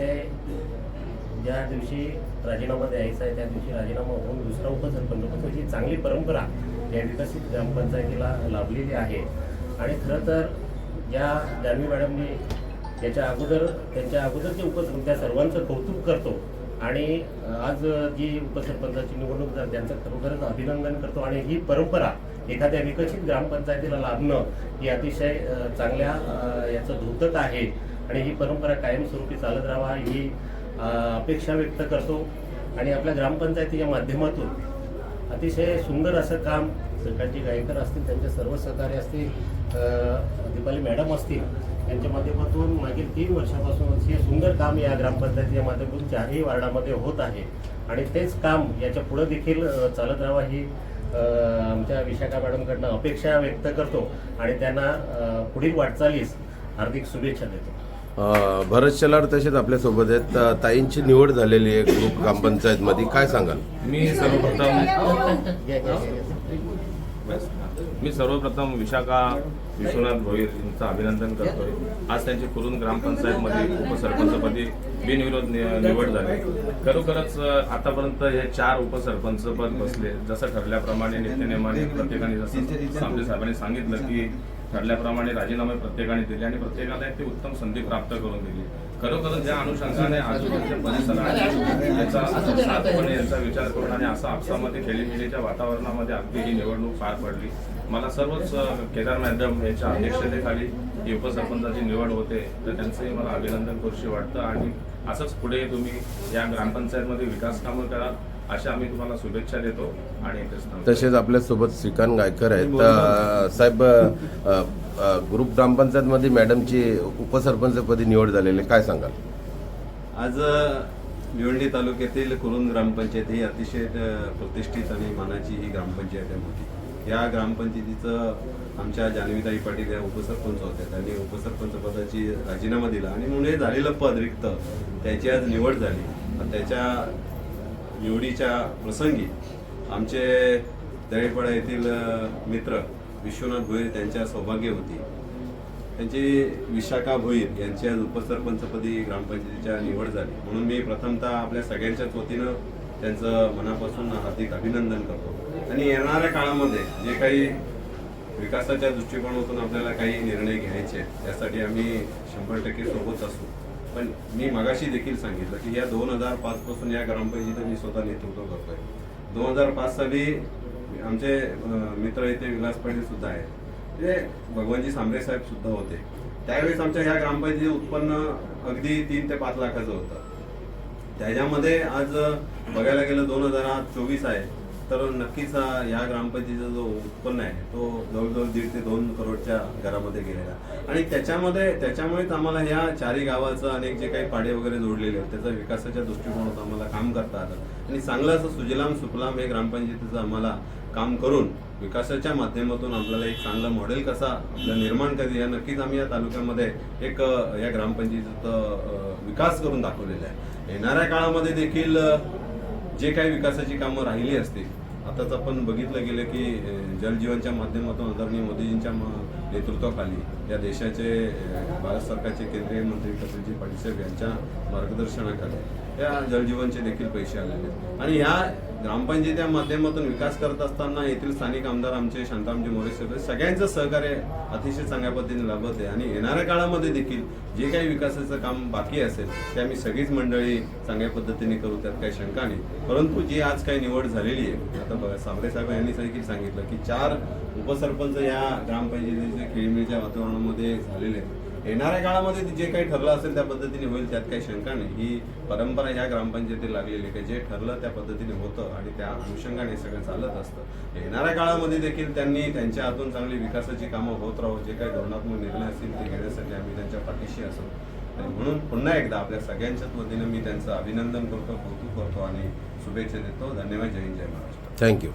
अतिशय ज्या दिवशी राजीनामा द्यायचा आहे त्या दिवशी राजीनामा होऊन दुसरा उपसरपंच होतो ही चांगली परंपरा या विकसित ग्रामपंचायतीला लाभलेली आहे. आणि खरं तर या जान्हवी मॅडमनी याच्या अगोदर त्यांच्या अगोदरचे उपसरपंच त्या सर्वांचं कौतुक करतो आणि आज जी उपसरपंचाची निवडणूक झाली त्यांचं खरोखरच अभिनंदन करतो आणि ही परंपरा एखाद्या विकसित ग्रामपंचायतीला लाभणं ही अतिशय चांगल्या याचं धोतक आहे. आणि ही परंपरा कायमस्वरूपी चालत राहावा ही अपेक्षा व्यक्त करतो. आणि आपल्या ग्रामपंचायतीच्या माध्यमातून अतिशय सुंदर असं काम सरकारची गायकर असतील त्यांचे सर्व सहकारी असतील दीपाली मॅडम असतील यांच्या माध्यमातून मागील तीन वर्षापासून हे सुंदर काम या ग्रामपंचायतीच्या माध्यमातून चारही वार्डामध्ये होत आहे. आणि तेच काम याच्या पुढं देखील चालत राहावा ही आमच्या विशाखा मॅडमकडनं अपेक्षा व्यक्त करतो. आणि त्यांना पुढील वाटचालीस हार्दिक शुभेच्छा देतो. भरत शेलार तसेच आपल्यासोबत आहेत. ताईंची निवड झालेली आहे ग्रुप ग्रामपंचायतमध्ये. काय सांगाल? मी सर्वप्रथम मी सर्वप्रथम विशाखा विश्वनाथ भोईर यांचं अभिनंदन करतोय. आज त्यांची कुरुंद ग्रामपंचायतमध्ये उपसरपंचपदी बिनविरोध नि- निवड झाली. खरोखरच आतापर्यंत हे चार उपसरपंच पद बसले. जसं ठरल्याप्रमाणे नित्यनेमाने प्रत्येकाने जसं सामने साहेबांनी सांगितलं की ठरल्याप्रमाणे राजीनामे प्रत्येकाने दिले आणि प्रत्येकाला एक ती उत्तम संधी प्राप्त करून दिली. खरोखरच ज्या अनुषंगाने आजूबाजूच्या परिसरात याचा साधपणे विचार करून आणि असं आपसामध्ये खेळीमेळीच्या वातावरणामध्ये अगदी ही निवडणूक पार पडली. मला सर्वच केदार मॅडम यांच्या अध्यक्षतेखाली ही उपसरपंचाची निवड होते. तर त्यांचंही मला अभिनंदन करूशी वाटतं. आणि असंच पुढे तुम्ही या ग्रामपंचायतमध्ये विकास कामं करा अशा आम्ही तुम्हाला शुभेच्छा देतो आणि. तसेच आपल्यासोबत श्रीकांत गायकर आहेत. साहेब ग्रुप ग्रामपंचायतमध्ये मॅडमची उपसरपंचपदी निवड झालेली. काय सांगाल? आज भिवंडी तालुक्यातील कुरुंद ग्रामपंचायत ही अतिशय प्रतिष्ठित आणि मानाची ही ग्रामपंचायत आहे मोठी. या ग्रामपंचायतीचं आमच्या जान्हवीताई पाटील या उपसरपंच होत्या त्यांनी उपसरपंच पदाची राजीनामा दिला आणि म्हणून हे झालेलं पद रिक्त. त्याची आज निवड झाली. आणि त्याच्या निवडीच्या प्रसंगी आमचे दळेपाडा येथील मित्र विश्वनाथ भोईर त्यांच्या सौभाग्य होती. त्यांची विशाखा भोईर यांची आज उपसरपंचपदी ग्रामपंचायतीच्या निवड झाली. म्हणून मी प्रथमतः आपल्या सगळ्यांच्याच वतीनं त्यांचं मनापासून हार्दिक अभिनंदन करतो. आणि येणाऱ्या काळामध्ये जे काही विकासाच्या दृष्टिकोनातून आपल्याला काही निर्णय घ्यायचे आहेत, त्यासाठी आम्ही शंभर टक्के सोबत असू. पण मी मगाशी देखील सांगितलं की या दोन हजार पाच पासून या ग्रामपंचायतीचं मी स्वतः नेतृत्व करतोय. दोन हजार पाच साली आमचे मित्र इथे विलास पाटील सुद्धा आहेत. ते भगवानजी सांबरे साहेब सुद्धा होते. त्यावेळेस आमच्या ह्या ग्रामपंचायतीचं उत्पन्न अगदी तीन ते पाच लाखाचं होतं. त्याच्यामध्ये आज बघायला गेलं दोन हजार चोवीस आहे. तर नक्कीच या ग्रामपंचायतीचा जो उत्पन्न आहे तो जवळजवळ दीड ते दोन करोडच्या घरामध्ये गेलेला आणि त्याच्यामध्ये त्याच्यामुळेच आम्हाला ह्या चारही गावाचं अनेक जे काही पाडे वगैरे जोडलेले आहेत त्याचा विकासाच्या दृष्टिकोनातून आम्हाला काम करता आलं. आणि चांगलं असं सुजलाम सुफलाम हे ग्रामपंचायतीचं आम्हाला काम करून विकासाच्या माध्यमातून आपल्याला एक चांगलं मॉडेल कसा आपलं निर्माण कधी या नक्कीच आम्ही या तालुक्यामध्ये एक या ग्रामपंचायतीचा विकास करून दाखवलेला आहे. येणाऱ्या काळामध्ये देखील जे काही विकासाची कामं राहिली असतील आताच आपण बघितलं गेलं की जलजीवनच्या माध्यमातून आदरणीय मोदीजींच्या म- नेतृत्वाखाली या देशाचे भारत सरकारचे केंद्रीय मंत्री कपिलजी पाटील साहेब यांच्या मार्गदर्शनाखाली या जलजीवनचे देखील पैसे आलेले आहेत. आणि ह्या ग्रामपंचायतीच्या माध्यमातून विकास करत असताना येथील स्थानिक आमदार आमचे शांतारामजी मोरे साहेब सगळ्यांचं सहकार्य अतिशय चांगल्या पद्धतीने लाभत आहे. आणि येणाऱ्या काळामध्ये देखील जे काही विकासाचं काम बाकी असेल ते आम्ही सगळीच मंडळी चांगल्या पद्धतीने करू त्यात काही शंका नाही. परंतु जी आज काही निवड झालेली आहे आता बघा साबरे साहेब यांनी देखील सांगितलं की चार उपसरपंच या ग्रामपंचायतीच्या खेळीमेळीच्या वातावरणामध्ये झालेले आहेत. येणाऱ्या काळामध्ये जे काही ठरलं असेल त्या पद्धतीने होईल त्यात काही शंका नाही. ही परंपरा ह्या ग्रामपंचायतीला लागलेली आहे. की जे ठरलं त्या पद्धतीने होतं आणि त्या अनुषंगाने सगळं चालत असतं. येणाऱ्या काळामध्ये देखील त्यांनी त्यांच्या हातून चांगली विकासाची कामं होत राहू जे काही धोरणात्मक निर्णय असतील ते घेण्यासाठी आम्ही त्यांच्या पाठीशी असू. आणि म्हणून पुन्हा एकदा आपल्या सगळ्यांच्याच वतीनं मी त्यांचं अभिनंदन करतो कौतुक करतो आणि शुभेच्छा देतो. धन्यवाद. जय हिंद जय महाराष्ट्र. Thank you